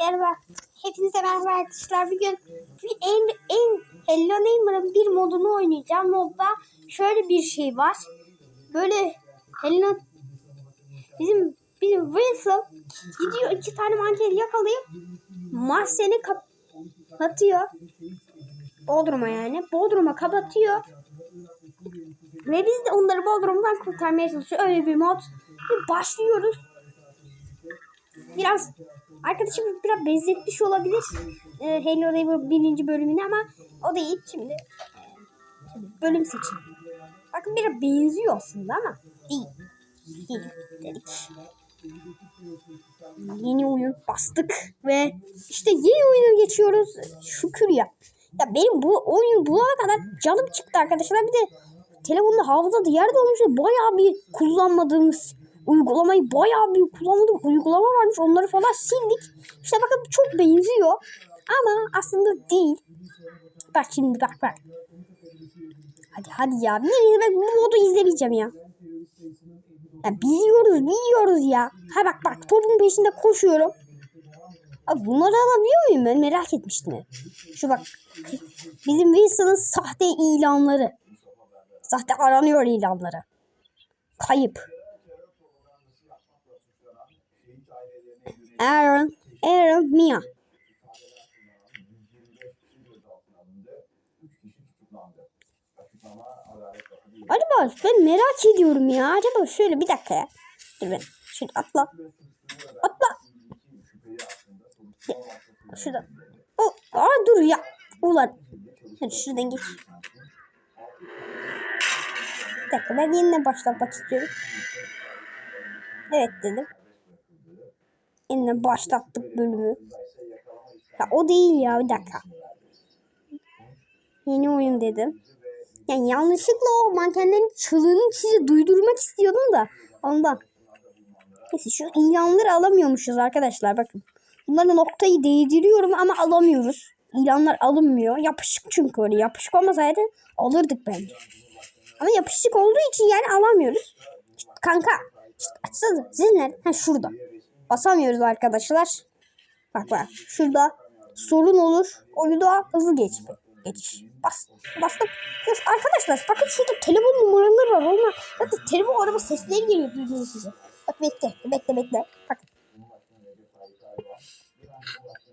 Merhaba. Hepinize merhaba arkadaşlar. Bugün en, en Hello Neighbor'ın bir modunu oynayacağım. Modda şöyle bir şey var. Böyle Hello bizim bizim Wilson gidiyor iki tane mankeni yakalayıp mahzeni kapatıyor. Bodrum'a yani. Bodrum'a kapatıyor. Ve biz de onları Bodrum'dan kurtarmaya çalışıyor. Öyle bir mod. Başlıyoruz. Biraz arkadaşım biraz benzetmiş olabilir. Ee, Hello Neighbor birinci bölümüne ama o değil şimdi. Şimdi bölüm seçin. Bakın biraz benziyor aslında ama değil. Dedik. Yeni oyun bastık ve işte yeni oyuna geçiyoruz. Şükür ya. Ya benim bu oyunu bulana kadar canım çıktı arkadaşlar. Bir de telefonda hafızada yerde olmuş ve bayağı bir kullanmadığımız uygulamayı bayağı bir kullanmadığım uygulama varmış. Onları falan sildik. İşte bakın çok benziyor. Ama aslında değil. Bak şimdi bak bak. Hadi hadi ya. Nereye ben bu modu izlemeyeceğim ya. Ya biliyoruz biliyoruz ya. Ha bak bak topun peşinde koşuyorum. Abi bunları alabiliyor muyum ben merak etmiştim. hep. Şu bak. Bizim Wilson'ın sahte ilanları. Sahte aranıyor ilanları. Kayıp. Aaron, Aaron, Mia. Acaba ben merak ediyorum ya. Acaba şöyle bir dakika ya. Dur ben. Şöyle atla. Atla. Şuradan. O, aa dur ya. Ulan. Hadi şuradan geç. Bir dakika ben yeniden başlatmak istiyorum. Evet dedim. Yeniden başlattık bölümü. Ya o değil ya bir dakika. Yeni oyun dedim. Yani yanlışlıkla o mankenlerin çığlığını size duydurmak istiyordum da ondan. Neyse şu ilanları alamıyormuşuz arkadaşlar bakın. Bunlara noktayı değdiriyorum ama alamıyoruz. İlanlar alınmıyor. Yapışık çünkü öyle. Yapışık olmasaydı alırdık bence. Ama yapışık olduğu için yani alamıyoruz. İşte kanka. İşte açsana. Zil nerede? Ha şurada. Basamıyoruz arkadaşlar. Bak bak. Şurada sorun olur. Oyunda hızlı geç. Geçiş. Bas. Bastım. Dur arkadaşlar bakın şurada telefon numaraları var. Onlar hatta telefon araba sesleri geliyor duyduğunuz size. Bak bekle. Bekle bekle. Bak.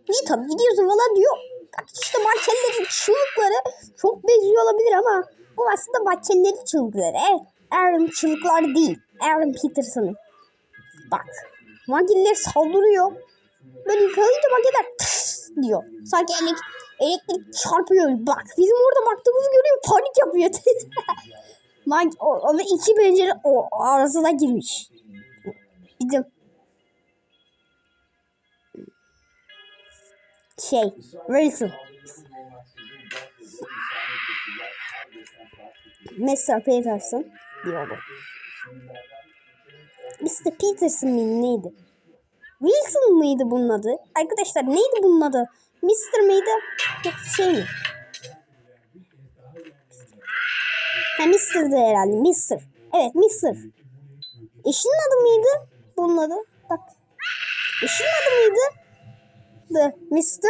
İyi tabii gidiyorsun falan diyor. Bak işte mankenlerin çığlıkları çok benziyor olabilir ama bu aslında mankenlerin çığlıkları. Aaron çığlıklar değil. Aaron Peterson'ın. Bak. Mankenler saldırıyor. Böyle yıkayınca tıs diyor. Sanki elektrik, elektrik çarpıyor. Bak bizim orada baktığımızı görüyor. Panik yapıyor. Lan o, o iki pencere o arasına girmiş. Bizim şey Wilson. Mr. Peterson diyor bu. Mr. Peterson mıydı neydi? Wilson mıydı bunun adı? Arkadaşlar neydi bunun adı? Mr. mıydı? Yoksa şey mi? Ha Mr'dı herhalde. Mr. Evet Mr. Eşinin adı mıydı? Bunun adı. Bak. Eşinin adı mıydı? The Mr.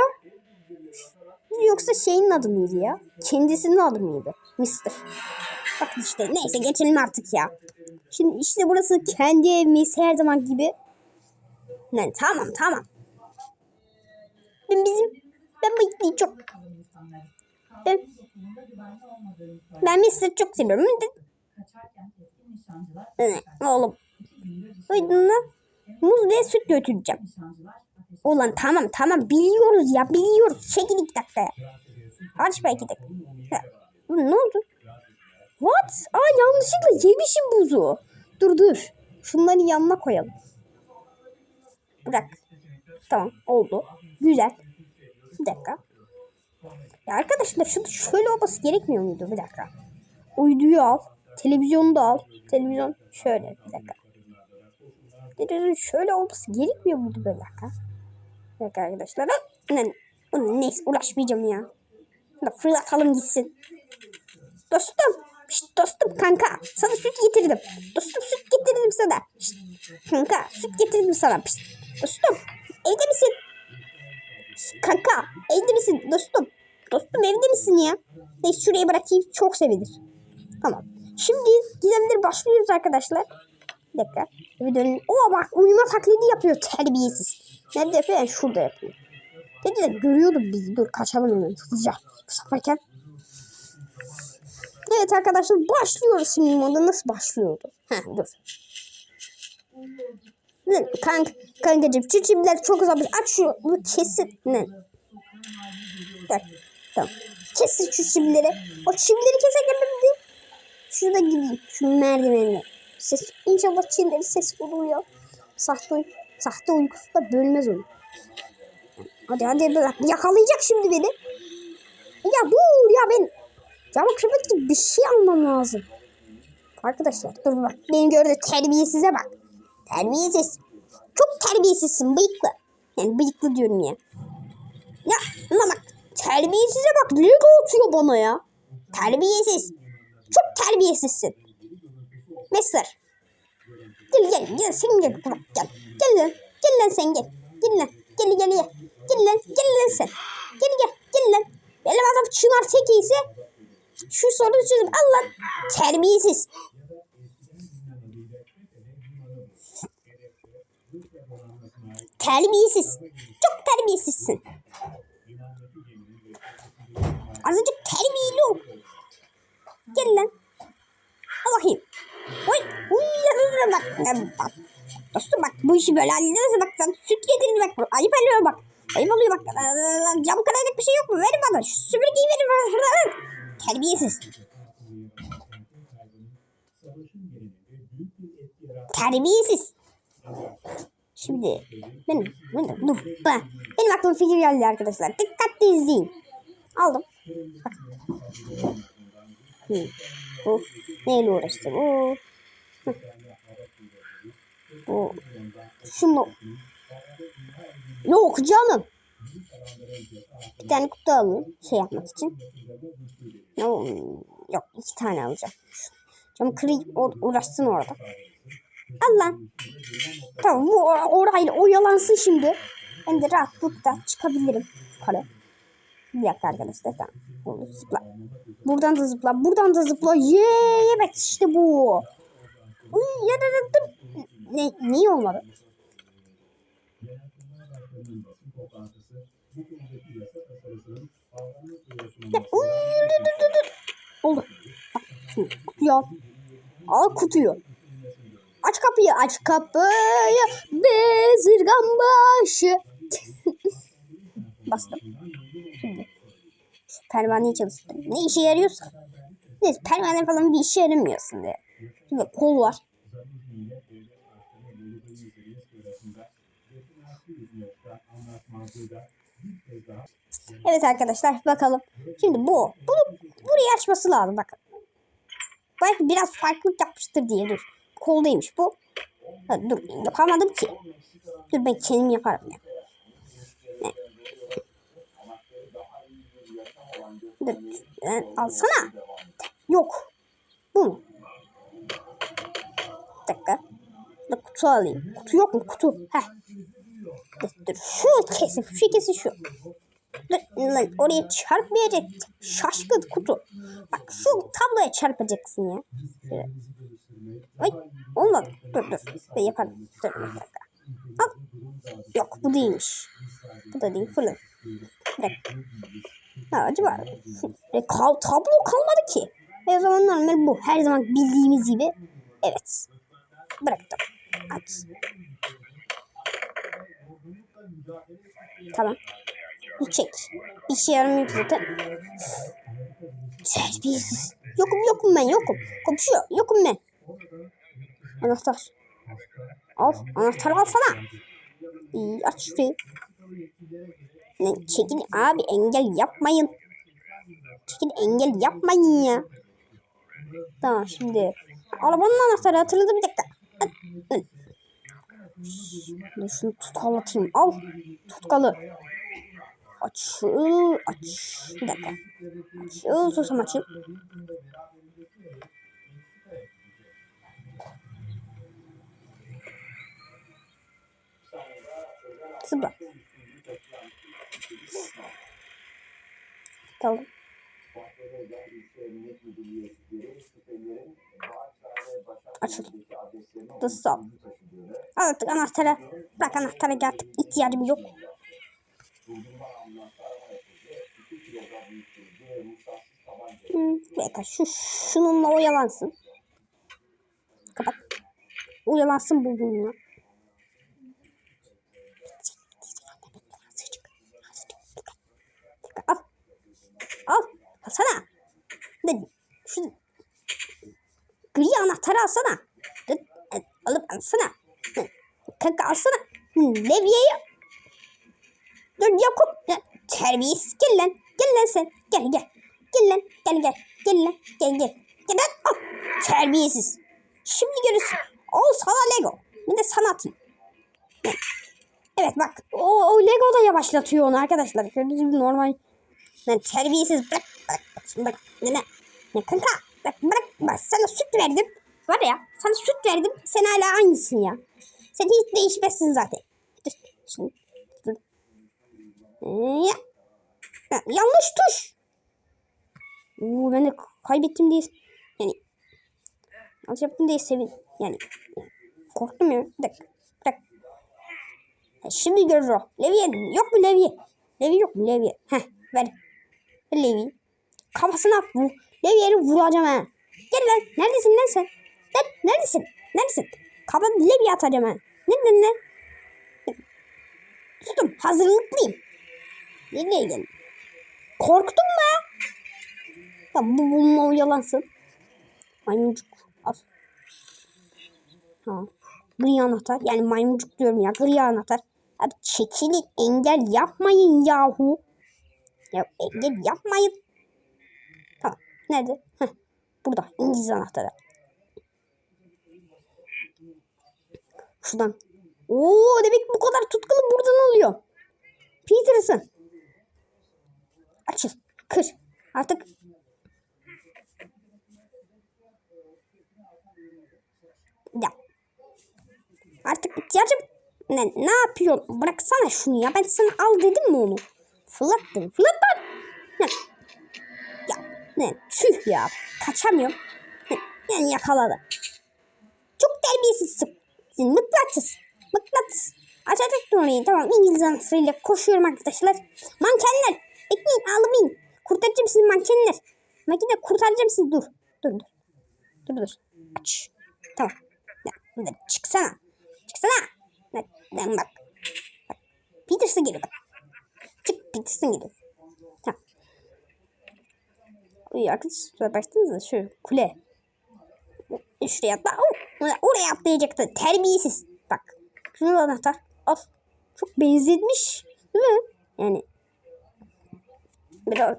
Yoksa şeyin adı mıydı ya? Kendisinin adı mıydı? Mr. Bakın işte neyse geçelim artık ya. Şimdi işte burası kendi evimiz her zaman gibi. Ne tamam tamam. Ben bizim ben bu ikliyi çok ben, ben Mr. çok seviyorum. Ne, oğlum. Duydun mu? Muz ve süt götüreceğim. Ulan tamam tamam biliyoruz ya biliyoruz. Çekil iki dakika ya. Aç be iki dakika. Ya, bu ne oldu? What? Aa yanlışlıkla yemişim buzu. Dur dur. Şunları yanına koyalım. Bırak. Tamam oldu. Güzel. Bir dakika. Ya arkadaşlar şunu şöyle olması gerekmiyor muydu? Bir dakika. Uyduyu al. Televizyonu da al. Televizyon şöyle. Bir dakika. Televizyon şöyle olması gerekmiyor muydu böyle dakika? Bir dakika arkadaşlar. Ne, neyse uğraşmayacağım ya. Fırlatalım gitsin. Dostum. Şşt, dostum kanka. Sana süt getirdim. Dostum süt getirdim sana. Şşt, kanka süt getirdim sana. Şşt, dostum. Evde misin? Kanka evde misin dostum? Dostum evde misin ya? Neyse şuraya bırakayım çok sevinir. Tamam. Şimdi gizemleri başlıyoruz arkadaşlar. Bir dakika. Bir dönün. Oo bak uyuma taklidi yapıyor terbiyesiz. Nerede yapıyor? Yani şurada yapıyor. Dediler görüyordum bizi. Dur kaçalım hemen hızlıca. Bu seferken. Evet arkadaşlar başlıyoruz şimdi moda. Nasıl başlıyordu? Heh dur. Kank, kankacığım şu çimler çok uzamış. Aç şu bunu kesin. Ne? Bak tamam. Kesin şu çimleri. O çimleri de şurada gideyim. Şu merdivenle. Ses, inşallah çimlerin sesi oluyor. Sahte, sahte uykusu da bölmez onu. Hadi hadi bırak. Yakalayacak şimdi beni. Ya dur ya ben cama kırmak için bir şey almam lazım. Arkadaşlar dur bak. Beni gördü terbiyesize bak. Terbiyesiz. Çok terbiyesizsin bıyıklı. Yani bıyıklı diyorum ya. Ya ama bak terbiyesize bak. Lego atıyor bana ya. Terbiyesiz. Çok terbiyesizsin. Mesler. Gel gel gel sen gel. Bak, Gel. Gel lan. Gel lan sen gel. Gel lan. Gel gel gel. Gel lan. Gel lan sen. Gel gel. Gel lan. Benim adam çınar tekiyse şu sorunu çözüm. Al lan. Terbiyesiz. Terbiyesiz. Çok terbiyesizsin. Azıcık terbiyeli ol. Gel lan. Al bakayım. Oy. Uy. Bak. bak. Dostum bak bu işi böyle halledemezsin. Bak sen süt getirin bak. Ayıp oluyor bak. Ayıp oluyor bak. Cam kıracak bir şey yok mu? Terbiyesiz. Terbiyesiz. Şimdi benim, benim, dur, ben, benim aklıma fikir geldi arkadaşlar. Dikkatli izleyin. Aldım. Bak. Hı. Bu neyle uğraştı bu? Hı. Bu şunu Yok canım. Bir tane kutu alayım şey yapmak için. No, yok iki tane alacağım. Camı kırayım uğraşsın orada. Al lan. Tamam bu or- orayla oyalansın şimdi. Ben de rahatlıkla çıkabilirim yukarı. Bir dakika arkadaşlar tamam. Zıpla. Buradan da zıpla. Buradan da zıpla. Yeee evet işte bu. Uy, ya da da dur, dur, dur. Oldu. Kutuyu al. Al kutuyu. Aç kapıyı aç kapıyı bezirgan başı. Bastım. Şimdi pervaneyi çalıştırdım. Ne işe yarıyorsa. Neyse pervane falan bir işe yaramıyorsun diye. Şimdi kol var. Evet arkadaşlar bakalım. Şimdi bu. Bunu burayı açması lazım bakın. Belki biraz farklılık yapmıştır diye dur. Koldaymış bu. Ha, dur yapamadım ki. Dur ben kendim yaparım ya. Ne? Dur. Lan alsana. Yok. Bu mu? Bir dakika. Dur kutu alayım. Kutu yok mu? Kutu. Heh. Dur, dur. Şu kesin. Şu kesin şu. Dur, lan oraya çarpmayacak. Şaşkın kutu. Bak şu tabloya çarpacaksın ya. Şöyle. Ay olmadı. Dur dur. Ben yaparım. Dur bir. Al. Yok bu değilmiş. Bu da değil. Fırın. Bir dakika. Ha, acaba e, kal, tablo kalmadı ki. E, o zaman normal bu. Her zaman bildiğimiz gibi. Evet. Bıraktım. Aç. Tamam. Çek. Bir şey yaramıyor zaten. Terbiyesiz. Yokum yokum ben yokum. Komşu yokum ben. Anahtar. Al. Anahtar alsana. İyi aç şurayı. Lan çekin abi engel yapmayın. Çekin engel yapmayın ya. Tamam şimdi. Arabanın anahtarı hatırladım bir dakika. Dur şunu tutkalatayım. Al. Tutkalı. Açıl. Aç. Bir dakika. Açıl. Susam açıl. Zıpla. Tamam. Açıl. Dışsal. Artık anahtara bırak anahtara artık ihtiyacım yok. Hmm, bir şu şununla oyalansın. Kapat. Oyalansın bu bununla. Al. Al. Alsana. Şu gri anahtarı alsana. De, e, alıp alsana. Hı. Kanka alsana. Levyeyi. Dur Yakup. Ya, Terbiyesiz gel lan. Gel lan sen. Gel gel. Gel lan. Gel gel. Gel lan. Gel gel. Gel lan. Al. Terbiyesiz. Şimdi görürsün. Al sana Lego. Bir de sana atayım. Evet bak. O, o Lego da yavaşlatıyor onu arkadaşlar. Gördüğünüz gibi normal. Lan terbiyesiz bırak bırak. Şimdi bak. Ne ne? Ne kanka? Bak bırak. Bak sana süt verdim. Var ya sana süt verdim. Sen hala aynısın ya. Sen hiç değişmezsin zaten. Dur. Şimdi. Dur. Ya. Ya, yanlış tuş. Oo, ben de kaybettim diye. Yani. Yanlış yaptım diye sevin. Yani. Korktum ya. Bir dakika. Bırak. Ha, Şimdi görür o. Leviye yok mu Leviye? Levi yok mu Leviye? Heh ver. Ver Levi. Kafasına vur. Leviye'yi vuracağım ha. Gel lan. Neredesin lan sen? Lan neredesin? Neredesin? Kafana Leviye atacağım ha. Nereden lan? Tuttum. Hazırlıklıyım. Nereye geldin? Korktun mu? Ya bu bununla oyalansın. Maymuncuk. Al. Ha. Gri anahtar. Yani maymuncuk diyorum ya. Gri anahtar. Abi çekilin. Engel yapmayın yahu. Ya engel yapmayın. Tamam. Nerede? Heh. Burada. İngiliz anahtarı. Şuradan. Oo demek bu kadar tutkulu buradan oluyor. Peterson. Açıl. Kır. Artık ya. Artık ihtiyacım ne, ne yapıyorsun? Bıraksana şunu ya. Ben sana al dedim mi onu? Fırlattın. Fırlattın. Ne? Ya ne? Tüh ya. Kaçamıyorum. Yani yakaladı. Çok terbiyesizsin. Mıknatıs. Mıknatıs. Açacak orayı. Tamam İngiliz anahtarıyla koşuyorum arkadaşlar. Mankenler. Ekmeğin ağlamayın. Kurtaracağım sizi mankenler. Makine kurtaracağım sizi. Dur. Dur dur. Dur dur. Aç. Tamam. Ya, çıksana. Çıksana. Bak, bak, bak. Peterson geliyor bak. Çık Peterson geliyor. Tamam. Uy arkadaşlar baksanıza şu kule. Şuraya atla. Oh, oraya atlayacaktı. Terbiyesiz. Bak. Şunu anahtar. Al. Çok benzetmiş. Değil mi? Yani. Biraz.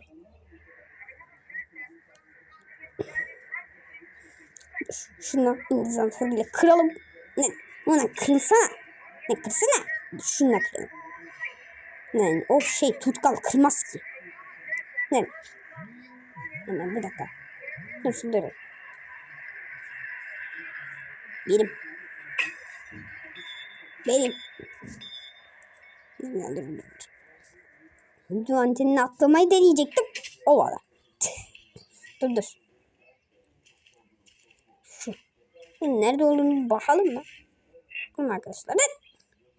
Şundan İngiliz anahtarıyla kıralım. Ne? Ona kırılsana. Ne kırsana. Şununla kıralım. Yani o şey tutkal kırmaz ki. Ne? Hemen bir dakika. Dur şu dur. Benim. Benim. Dur dur dur. Video antenini atlamayı deneyecektim. O var. dur dur. Şu. Nerede olduğunu bakalım mı? Bakalım arkadaşlar.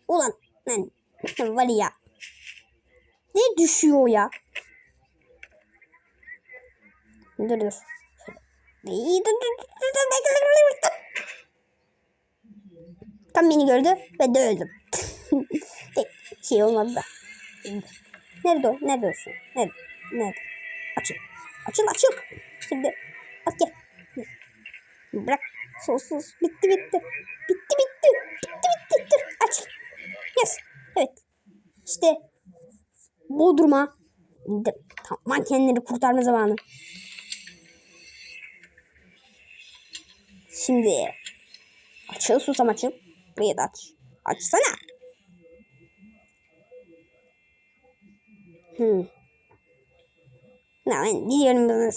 Ulan lan var ya. Ne düşüyor ya? Dur dur. İyi dur dur dur dur bekle bekle bekle. Tam beni gördü ve. Tek şey olmadı da. Nerede o? Nerede olsun? Nerede? Nerede? Açıl. Açıl açıl. Şimdi bak gel. Bırak. Sus. Bitti bitti. Bitti bitti. Bitti bitti. Dur aç. Yes. Evet. İşte Bodrum'a indim. Tamam mankenleri kurtarma zamanı. Şimdi açıl susam açıl. Buraya da aç. Açsana. Hmm. Ne ben biliyorum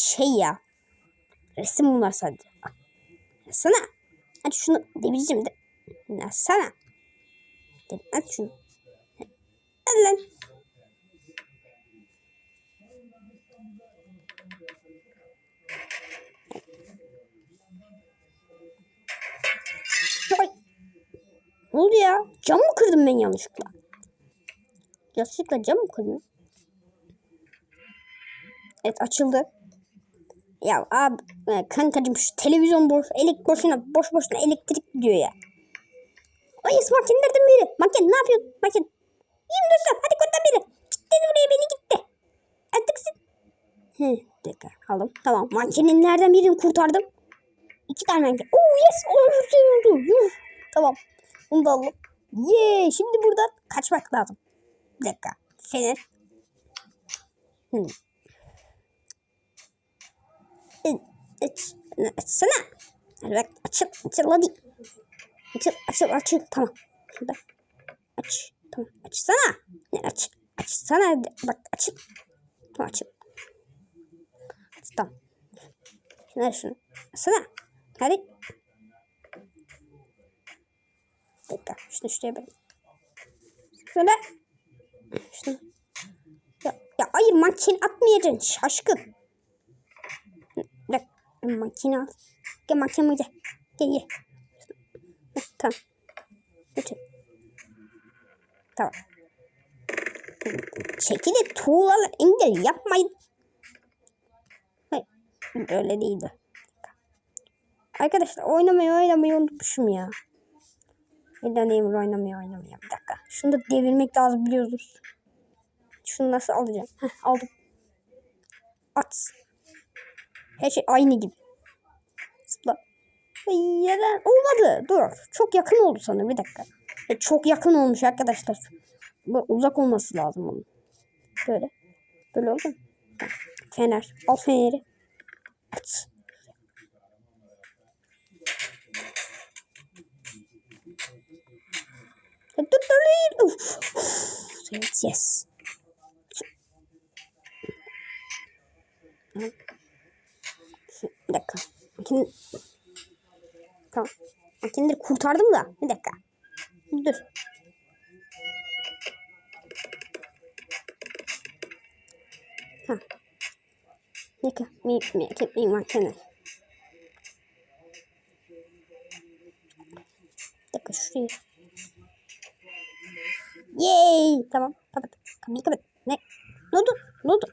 şey ya. Resim bunlar sadece. Açsana. Aç şunu devireceğim de. Açsana. Aç şunu. Hadi lan. Ne oldu ya? Cam mı kırdım ben yanlışlıkla? Yanlışlıkla cam mı kırdım? Evet açıldı. Ya abi e, kankacım şu televizyon boş, elektrik boşuna boş boşuna elektrik gidiyor ya. O yes makinelerden biri. Makine ne yapıyorsun? Makine. İyiyim dostum hadi kurtar beni. Gitti buraya beni gitti. He, bir dakika aldım. Tamam makinelerden birini kurtardım. İki tane makine. Oo yes. Oh, şey oldu. Yuh. Tamam. Bunu da aldım. Yee. Şimdi buradan kaçmak lazım. Bir dakika. Fener. Hmm. Aç, açsana. Hadi bak açıl, açıl hadi. Açıl, açıl, açıl. Tamam. Şurada. Aç. Tamam. Açsana. Aç. Açsana. Bak açıl. Tamam açıl. Aç, Tamam. Şunu şunu. Açsana. Hadi. Dakika. Şunu şuraya bak. Şöyle. Şunu. Ya, ya hayır makine atmayacaksın şaşkın. Bırak makine al. Gel makine gel. Gel gel. Tamam. Götür. Tamam. Şekilde tuğlalar engel yapmayın. Hayır. Öyle değildi. Arkadaşlar oynamayı oynamayı unutmuşum ya. Neden değil oynamayı oynamayı. Bir dakika. Şunu da devirmek lazım biliyoruz. Şunu nasıl alacağım? Heh, aldım. At. Her şey aynı gibi. Zıpla. Ay, Neden? Olmadı. Dur. Çok yakın oldu sanırım. Bir dakika. E, çok yakın olmuş arkadaşlar. Bu uzak olması lazım onun. Böyle. Böyle oldu. Fener. Al feneri. At. E, Dur dur dur. Uf. Uf. Evet yes. Bir dakika. Makine... Tamam. Makineleri kurtardım da. Bir dakika. Dur. Ha. Bir dakika. Mi, mi, mi, mi, makine. Bir dakika şurayı. Yay! Tamam. Kapat. Kapıyı kapat. Ne? Ne oldu? Ne oldu?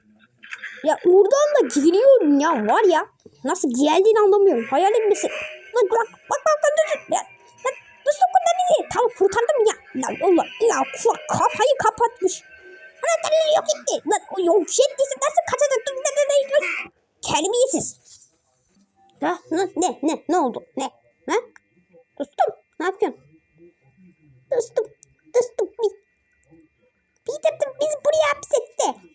Ya oradan da giriyorum ya var ya. Nasıl geldiğini anlamıyorum. Hayal etmesi. Bak bak bak bak bak dur. Ya, lan nasıl kurtar bizi? Tamam kurtardım ya. Lan Allah ya kulak kafayı kapatmış. Anahtarları yok etti. Lan o yok ettiyse nasıl kaçacak? Dur dur dur dur. dur. Terbiyesiz. Ha, ne, ne, ne, ne oldu? Ne? Ha? Dostum, ne yapıyorsun? Dostum, dostum, bir, Peter bizi buraya hapsetti.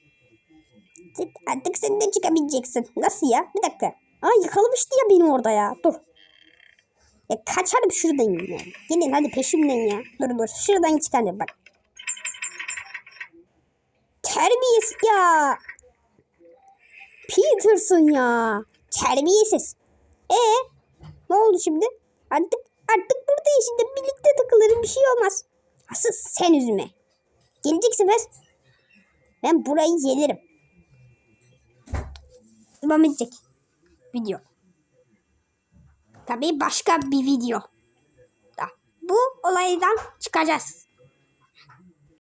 Artık sen de çıkabileceksin. Nasıl ya? Bir dakika. Aa yakalamıştı ya beni orada ya. Dur. Ya kaçarım şuradan ya. Gelin hadi peşimden ya. Dur dur. Şuradan çıkalım bak. Terbiyesiz ya. Peterson ya. Terbiyesiz. E ne oldu şimdi? Artık artık burada şimdi birlikte takılırım bir şey olmaz. Asıl sen üzme. Gelecek ben burayı yelerim. Devam edecek video. Tabii başka bir video. Bu olaydan çıkacağız.